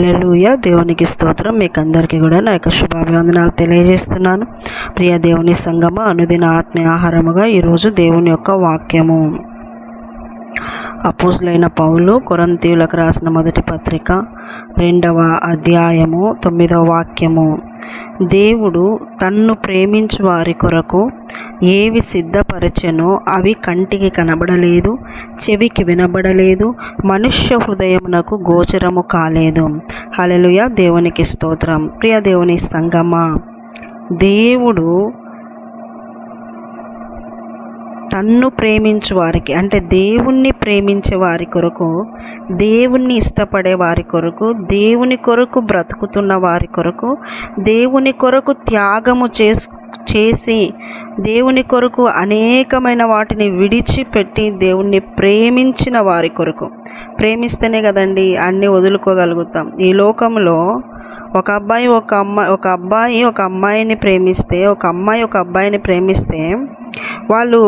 హల్లెలూయ. దేవునికి స్తోత్రం. మీకు అందరికీ కూడా నా యొక్క శుభాభివందనాలు తెలియజేస్తున్నాను. ప్రియ దేవుని సంగమ అనుదిన ఆత్మీయ ఆహారముగా ఈరోజు దేవుని యొక్క వాక్యము. అపోజులైన పౌలు కొరంతీయులకు రాసిన మొదటి పత్రిక రెండవ అధ్యాయము తొమ్మిదవ వాక్యము. దేవుడు తన్ను ప్రేమించు వారి కొరకు ఏవి సిద్ధపరచెనో అవి కంటికి కనబడలేదు చెవికి వినబడలేదు మనుష్య హృదయమునకు గోచరము కాలేదు. హలలుయ దేవునికి స్తోత్రం. ప్రియ దేవుని సంగమా దేవుడు తన్ను ప్రేమించు వారికి అంటే దేవుణ్ణి ప్రేమించే వారి కొరకు దేవుణ్ణి ఇష్టపడే వారి కొరకు దేవుని కొరకు బ్రతుకుతున్న వారి కొరకు దేవుని కొరకు త్యాగము చేసు చేసి దేవుని కొరకు అనేకమైన వాటిని విడిచిపెట్టి దేవుణ్ణి ప్రేమించిన వారి కొరకు. ప్రేమిస్తేనే కదండి అన్నీ వదులుకోగలుగుతాం. ఈ లోకంలో ఒక అబ్బాయి ఒక అమ్మాయి ఒక అబ్బాయి ఒక అమ్మాయిని ప్రేమిస్తే ఒక అమ్మాయి ఒక అబ్బాయిని ప్రేమిస్తే వాళ్ళు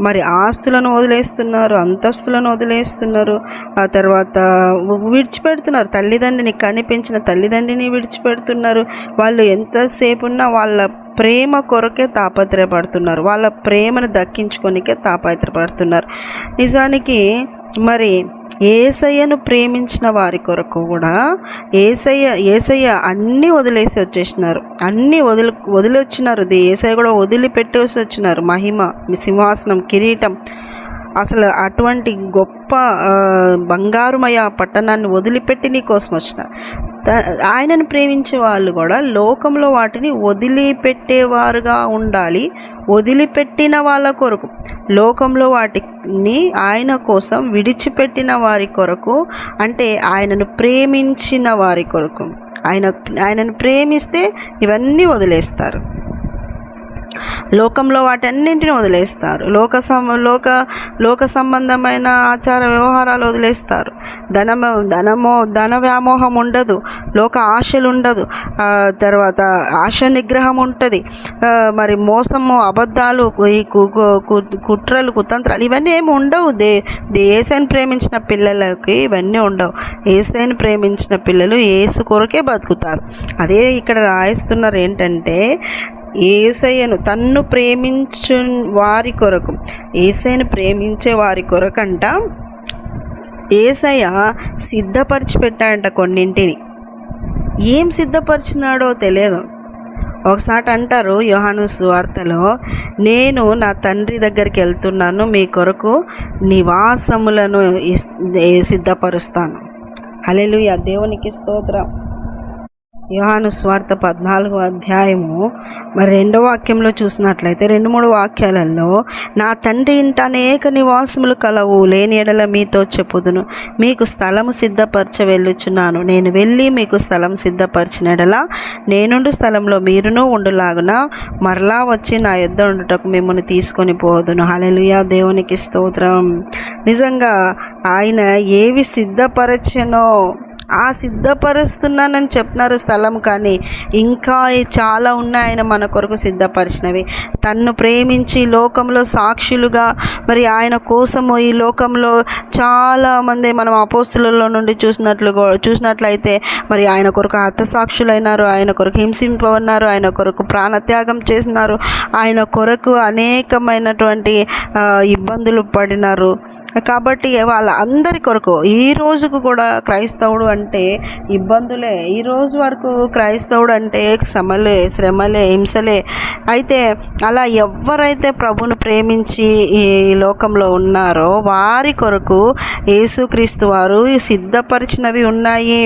మరి ఆస్తులను వదిలేస్తున్నారు అంతస్తులను వదిలేస్తున్నారు. ఆ తర్వాత విడిచిపెడుతున్నారు. తల్లిదండ్రిని కనిపించిన తల్లిదండ్రిని విడిచిపెడుతున్నారు. వాళ్ళు ఎంతసేపు ఉన్నా వాళ్ళ ప్రేమ కొరకే తాపత్రయపడుతున్నారు. వాళ్ళ ప్రేమను దక్కించుకొనికే తాపత్రయపడుతున్నారు. నిజానికి మరి ఏసయ్యను ప్రేమించిన వారి కొరకు కూడా ఏసయ్య ఏసయ్య అన్నీ వదిలేసి వచ్చేసినారు. అన్నీ వదిలి వదిలి వచ్చినారు. ఇది ఏసయ్య కూడా వదిలిపెట్టేసి వచ్చినారు. మహిమ సింహాసనం కిరీటం. అసలు అటువంటి గొప్ప బంగారుమయ పట్టణాన్ని వదిలిపెట్టి నీ కోసం వచ్చిన ఆయనను ప్రేమించే వాళ్ళు కూడా లోకంలో వాటిని వదిలిపెట్టేవారుగా ఉండాలి. వదిలిపెట్టిన వాళ్ళ కొరకు. లోకంలో వాటిని ఆయన కోసం విడిచిపెట్టిన వారి కొరకు అంటే ఆయనను ప్రేమించిన వారి కొరకు. ఆయన ఆయనను ప్రేమిస్తే ఇవన్నీ వదిలేస్తారు. లోకంలో వాటన్నింటిని వదిలేస్తారు. లోక సం లోక లోక సంబంధమైన ఆచార వ్యవహారాలు వదిలేస్తారు. ధనమ ధనమో ధన వ్యామోహం ఉండదు. లోక ఆశలు ఉండదు. తర్వాత ఆశ నిగ్రహం ఉంటుంది. మరి మోసము అబద్ధాలు ఈ కు- కు- కుట్రలు కుతంత్రాలు ఇవన్నీ ఏమి ఉండవు. దే ఏసైని ప్రేమించిన పిల్లలకి ఇవన్నీ ఉండవు. ఏసైని ప్రేమించిన పిల్లలు ఏసు కొరకే బతుకుతారు. అదే ఇక్కడ రాయిస్తున్నారు ఏంటంటే ఏసయ్యను తన్ను ప్రేమించు వారి కొరకు ఏసయ్యను ప్రేమించే వారి కొరకంట ఏసయ్య సిద్ధపరిచి పెట్టాడంట కొన్నింటిని. ఏం సిద్ధపరిచినాడో తెలియదు ఒకసారి అంటారు యోహాను సువార్తలో నేను నా తండ్రి దగ్గరికి వెళ్తున్నాను మీ కొరకు నివాసములను సిద్ధపరుస్తాను. హల్లెలూయా. దేవునికి స్తోత్రం. యోహాను స్వార్థ పద్నాలుగో అధ్యాయము మరి రెండో వాక్యంలో చూసినట్లయితే రెండు మూడు వాక్యాలలో నా తండ్రి ఇంట అనేక నివాసములు కలవు లేని ఎడల మీతో చెప్పుదును. మీకు స్థలము సిద్ధపరచ వెళ్ళుచున్నాను. నేను వెళ్ళి మీకు స్థలం సిద్ధపరిచిన ఎడల నేనుండు స్థలంలో మీరును ఉండులాగున మరలా వచ్చి నా యుద్ధ ఉండుటకు మిమ్మల్ని తీసుకొని పోదును. హల్లెలూయా దేవునికి స్తోత్రం. నిజంగా ఆయన ఏవి సిద్ధపరచనో ఆ సిద్ధపరుస్తున్నానని చెప్పినారు స్థలం కానీ ఇంకా చాలా ఉన్నాయి ఆయన మన కొరకు సిద్ధపరిచినవి. తన్ను ప్రేమించి లోకంలో సాక్షులుగా మరి ఆయన కోసము ఈ లోకంలో చాలా మంది మనం అపోస్తులలో నుండి చూసినట్లు చూసినట్లయితే మరి ఆయన కొరకు హతసాక్షులైనారు ఆయన కొరకు హింసింపన్నారు ఆయన కొరకు ప్రాణత్యాగం చేసినారు ఆయన కొరకు అనేకమైనటువంటి ఇబ్బందులు పడినారు. కాబట్టి వాళ్ళ అందరి కొరకు ఈ రోజుకు కూడా క్రైస్తవుడు అంటే ఇబ్బందులే. ఈ రోజు వరకు క్రైస్తవుడు అంటే శ్రమలే శ్రమలే హింసలే. అయితే అలా ఎవరైతే ప్రభును ప్రేమించి ఈ లోకంలో ఉన్నారో వారి కొరకు యేసుక్రీస్తు వారు సిద్ధపరిచినవి ఉన్నాయి.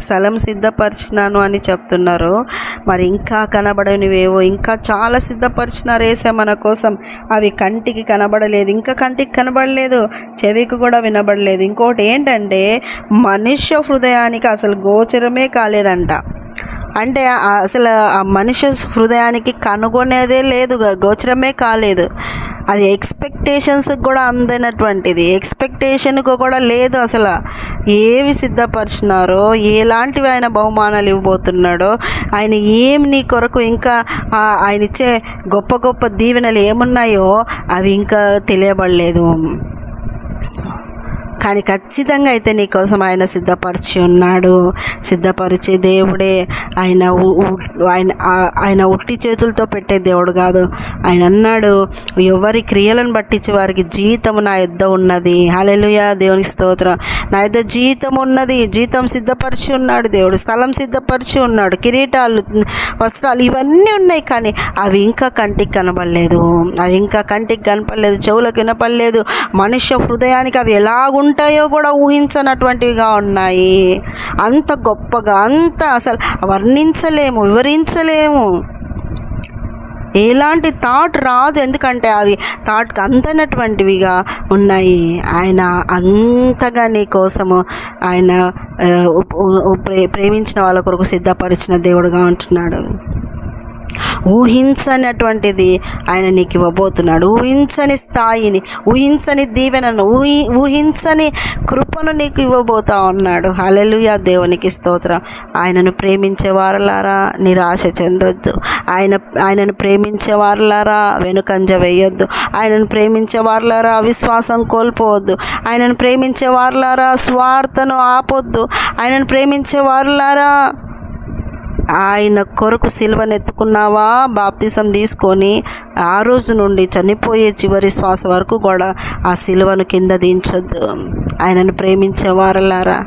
స్థలం సిద్ధపరిచినాను అని చెప్తున్నారు. మరి ఇంకా కనబడనివేవో ఇంకా చాలా సిద్ధపరిచినారు వేసే మన కోసం. అవి కంటికి కనబడలేదు ఇంకా కంటికి కనబడలేదు చెవికి కూడా వినబడలేదు. ఇంకోటి ఏంటంటే మనుష్య హృదయానికి అసలు గోచరమే కాలేదంట. అంటే అసలు ఆ మనిషి హృదయానికి కనుగొనేదే లేదు గోచరమే కాలేదు. అది ఎక్స్పెక్టేషన్స్ కూడా అందనటువంటిది. ఎక్స్పెక్టేషన్కు కూడా లేదు అసలు. ఏమి సిద్ధపరిచినారో ఎలాంటివి ఆయన బహుమానాలు ఇవ్వబోతున్నాడో ఆయన ఏం నీ కొరకు ఇంకా ఆయన ఇచ్చే గొప్ప గొప్ప దీవెనలు ఏమున్నాయో అవి ఇంకా తెలియబడలేదు. కానీ ఖచ్చితంగా అయితే నీకోసం ఆయన సిద్ధపరిచి ఉన్నాడు. సిద్ధపరిచే దేవుడే ఆయన ఉ- ఆయన ఆయన ఉట్టి చేతులతో పెట్టే దేవుడు కాదు. ఆయన అన్నాడు ఎవరి క్రియలను పట్టించి వారికి జీతము నా యుద్ధ ఉన్నది. హల్లెలూయా దేవుని స్తోత్రం. నా యుద్ధ జీతం ఉన్నది జీతం సిద్ధపరిచి ఉన్నాడు దేవుడు స్థలం సిద్ధపరిచి ఉన్నాడు కిరీటాలు వస్త్రాలు ఇవన్నీ ఉన్నాయి కానీ అవి ఇంకా కంటికి కనపడలేదు. అవి ఇంకా కంటికి కనపడలేదు చెవులకు వినపడలేదు. మనుష్య హృదయానికి అవి ఉంటాయో కూడా ఊహించనటువంటివిగా ఉన్నాయి. అంత గొప్పగా అంత అసలు వర్ణించలేము వివరించలేము. ఎలాంటి థాట్ రాదు ఎందుకంటే అవి థాట్కి అందనటువంటివిగా ఉన్నాయి. ఆయన అంతగా నీ కోసము ఆయన ప్రే- ప్రేమించిన వాళ్ళ కొరకు సిద్ధపరిచిన దేవుడుగా ఉంటున్నాడు. ఊహించనటువంటిది ఆయన నీకు ఇవ్వబోతున్నాడు. ఊహించని స్థాయిని ఊహించని దీవెనను ఊహి ఊహించని కృపను నీకు ఇవ్వబోతా ఉన్నాడు. హలెలుయా దేవునికి స్తోత్రం. ఆయనను ప్రేమించే వారలారా నిరాశ చెందొద్దు. ఆయన ఆయనను ప్రేమించే వారలారా వెనుకంజ వేయొద్దు. ఆయనను ప్రేమించే వారలారా విశ్వాసం కోల్పోవద్దు. ఆయనను ప్రేమించే వారలారా స్వార్థను ఆపొద్దు. ఆయనను ప్రేమించే వారలారా ఆయన కొరకు సిల్వనెత్తుకున్నావా? బాప్తిసం తీసుకొని ఆ రోజు నుండి చనిపోయే చివరి శ్వాస వరకు కూడా ఆ సిలువను కింద దించొద్దు. ఆయనను ప్రేమించే వారలారా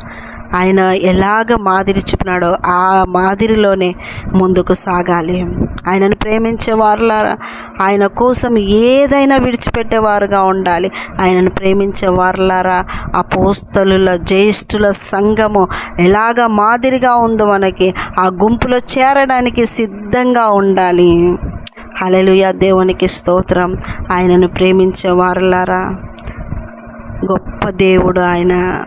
ఆయన ఎలాగ మాదిరి చెప్పినాడో ఆ మాదిరిలోనే ముందుకు సాగాలి. ఆయనను ప్రేమించే వారులారా ఆయన కోసం ఏదైనా విడిచిపెట్టేవారుగా ఉండాలి. ఆయనను ప్రేమించే వారులారా పోస్తలుల జ్యేష్ఠుల సంఘము ఎలాగ మాదిరిగా ఉందో మనకి ఆ గుంపులో చేరడానికి సిద్ధంగా ఉండాలి. అలలుయ దేవునికి స్తోత్రం. ఆయనను ప్రేమించే వారులారా గొప్ప దేవుడు ఆయన.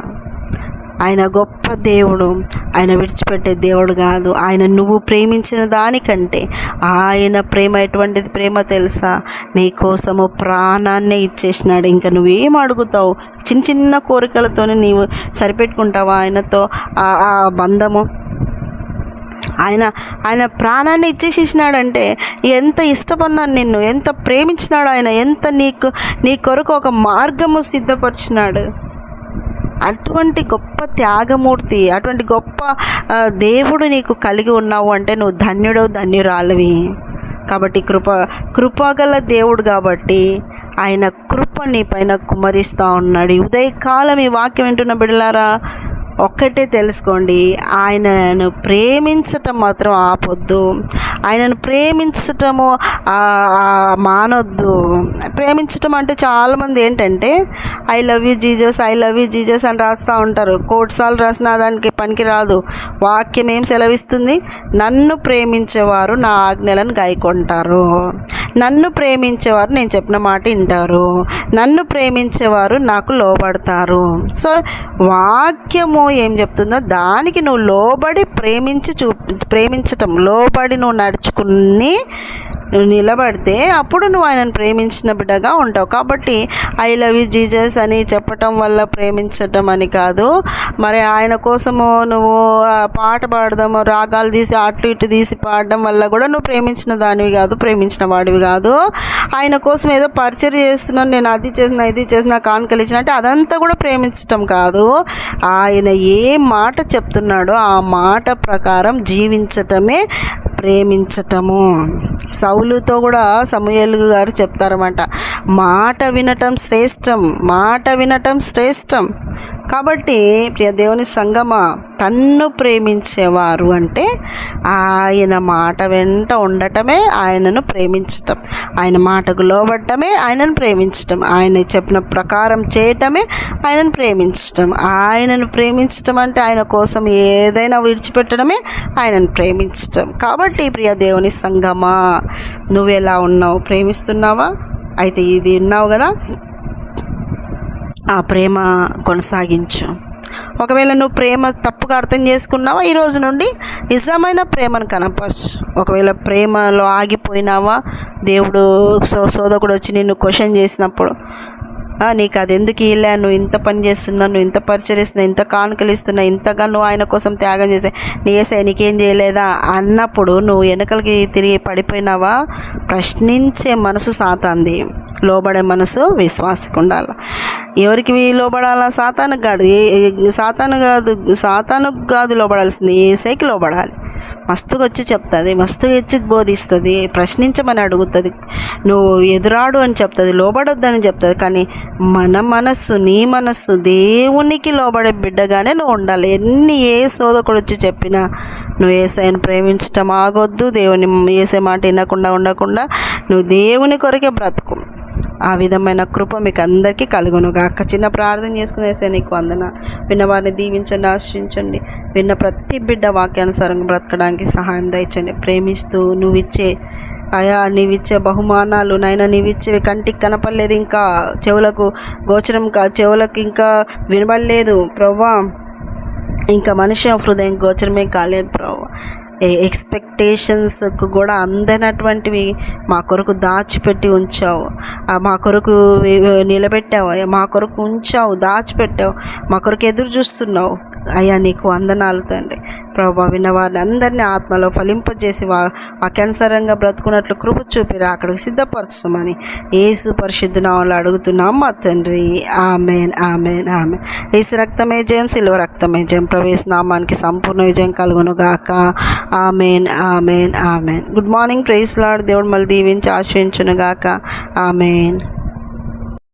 ఆయన గొప్ప దేవుడు. ఆయన విడిచిపెట్టే దేవుడు కాదు. ఆయన నువ్వు ప్రేమించిన దానికంటే ఆయన ప్రేమ ఎటువంటిది ప్రేమ తెలుసా? నీ కోసము ప్రాణాన్నే ఇచ్చేసినాడు. ఇంకా నువ్వేం అడుగుతావు? చిన్న చిన్న కోరికలతోనే నీవు సరిపెట్టుకుంటావా ఆయనతో? ఆ ఆ బంధము? ఆయన ఆయన ప్రాణాన్ని ఇచ్చేసేసినాడంటే ఎంత ఇష్టపడినాను నిన్ను ఎంత ప్రేమించినాడు ఆయన ఎంత నీకు నీ కొరకు ఒక మార్గము సిద్ధపరిచినాడు. అటువంటి గొప్ప త్యాగమూర్తి అటువంటి గొప్ప దేవుడు నీకు కలిగి ఉన్నావు అంటే నువ్వు ధన్యుడు ధన్యురాలివి. కాబట్టి కృప కృపగల దేవుడు కాబట్టి ఆయన కృప నీ పైన కుమరిస్తూ ఉన్నాడు. ఉదయకాలం ఈ వాక్యం వింటున్న బిడలారా ఒక్కటే తెలుసుకోండి ఆయనను ప్రేమించటం మాత్రం ఆపొద్దు. ఆయనను ప్రేమించటము మానొద్దు. ప్రేమించటం అంటే చాలామంది ఏంటంటే I love you Jesus I love you Jesus అని రాస్తూ ఉంటారు. కోట్సాలు రాసిన దానికి పనికి రాదు. వాక్యం ఏం సెలవిస్తుంది? నన్ను ప్రేమించేవారు నా ఆజ్ఞలను గాయకొంటారు నన్ను ప్రేమించేవారు నేను చెప్పిన మాట వింటారు. నన్ను ప్రేమించేవారు నాకు లోబడతారు. సో వాక్యము ఏం చెప్తుందో దానికి నువ్వు లోబడి ప్రేమించి చూ ప్రేమించటం లోబడి నువ్వు నడుచుకుని నువ్వు నిలబడితే అప్పుడు నువ్వు ఆయనను ప్రేమించిన బిడ్డగా ఉంటావు. కాబట్టి ఐ లవ్ యూ జీజస్ అని చెప్పటం వల్ల ప్రేమించటం అని కాదు. మరి ఆయన కోసము నువ్వు పాట పాడదాము రాగాలు తీసి అటు ఇటు తీసి పాడడం వల్ల కూడా నువ్వు ప్రేమించిన దానివి కాదు ప్రేమించిన వాడివి కాదు. ఆయన కోసం ఏదో పరిచయం చేస్తున్నాను నేను అది చేసిన ఇది చేసిన కానుకలు ఇచ్చిన అంటే అదంతా కూడా ప్రేమించటం కాదు. ఆయన ఏ మాట చెప్తున్నాడో ఆ మాట ప్రకారం జీవించటమే ప్రేమించటము. సౌలుతో కూడా సమూహలు గారు చెప్తారన్నమాట. మాట వినటం శ్రేష్టం. మాట వినటం శ్రేష్టం. కాబట్టి ప్రియ దేవుని సంగమా తన్ను ప్రేమించేవారు అంటే ఆయన మాట వెంట ఉండటమే ఆయనను ప్రేమించటం. ఆయన మాటకు లోబడటమే ఆయనను ప్రేమించటం. ఆయన చెప్పిన ప్రకారం చేయటమే ఆయనను ప్రేమించటం. ఆయనను ప్రేమించటం అంటే ఆయన కోసం ఏదైనా విడిచిపెట్టడమే ఆయనను ప్రేమించటం. కాబట్టి ప్రియ దేవుని సంగమా నువ్వెలా ఉన్నావు? ప్రేమిస్తున్నావా? అయితే ఇది ఉన్నావు కదా? ఆ ప్రేమ కొనసాగించు. ఒకవేళ నువ్వు ప్రేమ తప్పుగా అర్థం చేసుకున్నావా ఈ రోజు నుండి నిజమైన ప్రేమను కనపరచు. ఒకవేళ ప్రేమలో ఆగిపోయినావా దేవుడు సో సోదకుడు వచ్చి నిన్ను క్వశ్చన్ చేసినప్పుడు నీకు అది ఎందుకు ఇలా నువ్వు ఇంత పని చేస్తున్నా నువ్వు ఇంత పరిచరిస్తున్నా ఇంత కానుకలు ఇస్తున్నా ఇంతగా నువ్వు ఆయన కోసం త్యాగం చేస్తే నీ ఏసై నీకేం చేయలేదా? అన్నప్పుడు నువ్వు వెనకలకి తిరిగి పడిపోయినావా? ప్రశ్నించే మనసు సాతాంది. లోబడే మనసు విశ్వాసకు ఉండాలి. ఎవరికి లోబడాలా? సాతానికి కాదు. ఏ ఏ- సాతాను కాదు సాతాను కాదు లోబడాల్సింది. ఏసైకి లోబడాలి. మస్తుగా వచ్చి చెప్తుంది మస్తుగా వచ్చి బోధిస్తుంది ప్రశ్నించమని అడుగుతుంది. నువ్వు ఎదురాడు అని చెప్తుంది లోబడొద్దని చెప్తుంది. కానీ మన మనస్సు నీ మనస్సు దేవునికి లోబడే బిడ్డగానే నువ్వు ఉండాలి. ఎన్ని ఏ సోదకుడు వచ్చి చెప్పినా నువ్వు ఏసైని ప్రేమించటం ఆగొద్దు. దేవుని ఏసే మాట వినకుండా ఉండకుండా నువ్వు దేవుని కొరకే బ్రతుకు. ఆ విధమైన కృప మీకు అందరికీ కలుగునుగాక. చిన్న ప్రార్థన చేసుకునేసే నీకు వందన. విన్నవారిని దీవించండి ఆశ్రయించండి విన్న ప్రతి బిడ్డ వాక్యానుసారంగా బ్రతకడానికి సహాయం దయచండి. ప్రేమిస్తూ నువ్వు ఇచ్చే అయా నీవిచ్చే బహుమానాలు నాయన నీవిచ్చేవి కంటికి కనపడలేదు ఇంకా చెవులకు గోచరం కా చెవులకు ఇంకా వినబడలేదు. ప్రవ్వా ఇంకా మనిషి హృదయం గోచరమే కాలేదు ప్రభు ఎక్స్పెక్టేషన్స్కు కూడా అందనటువంటివి మా కొరకు దాచిపెట్టి ఉంచావు. మా కొరకు నిలబెట్టావు. మా కొరకు ఉంచావు దాచిపెట్టావు. మా కొరకు ఎదురు చూస్తున్నావు. అయ్యా నీకు వందనాలు తండ్రి. ప్రభా విన్న వారిని అందరినీ ఆత్మలో ఫలింపజేసి వా వాక్యానుసారంగా బ్రతుకున్నట్లు కృప చూపిరా అక్కడికి సిద్ధపరచమని ఏసు పరిశుద్ధనామలు అడుగుతున్నాం. మా తండ్రి ఆమెన్ ఆమెన్ ఆమెన్. ఏసు రక్తమే జయం సిల్వ రక్తమే జయం. ప్రవేశ నామానికి సంపూర్ణ విజయం కలుగునుగాక. Amen amen amen. Good morning praise lord. దేవుడు మళ్ళీ దీవించి ఆశ్రయించునుగాక ఆమెన్.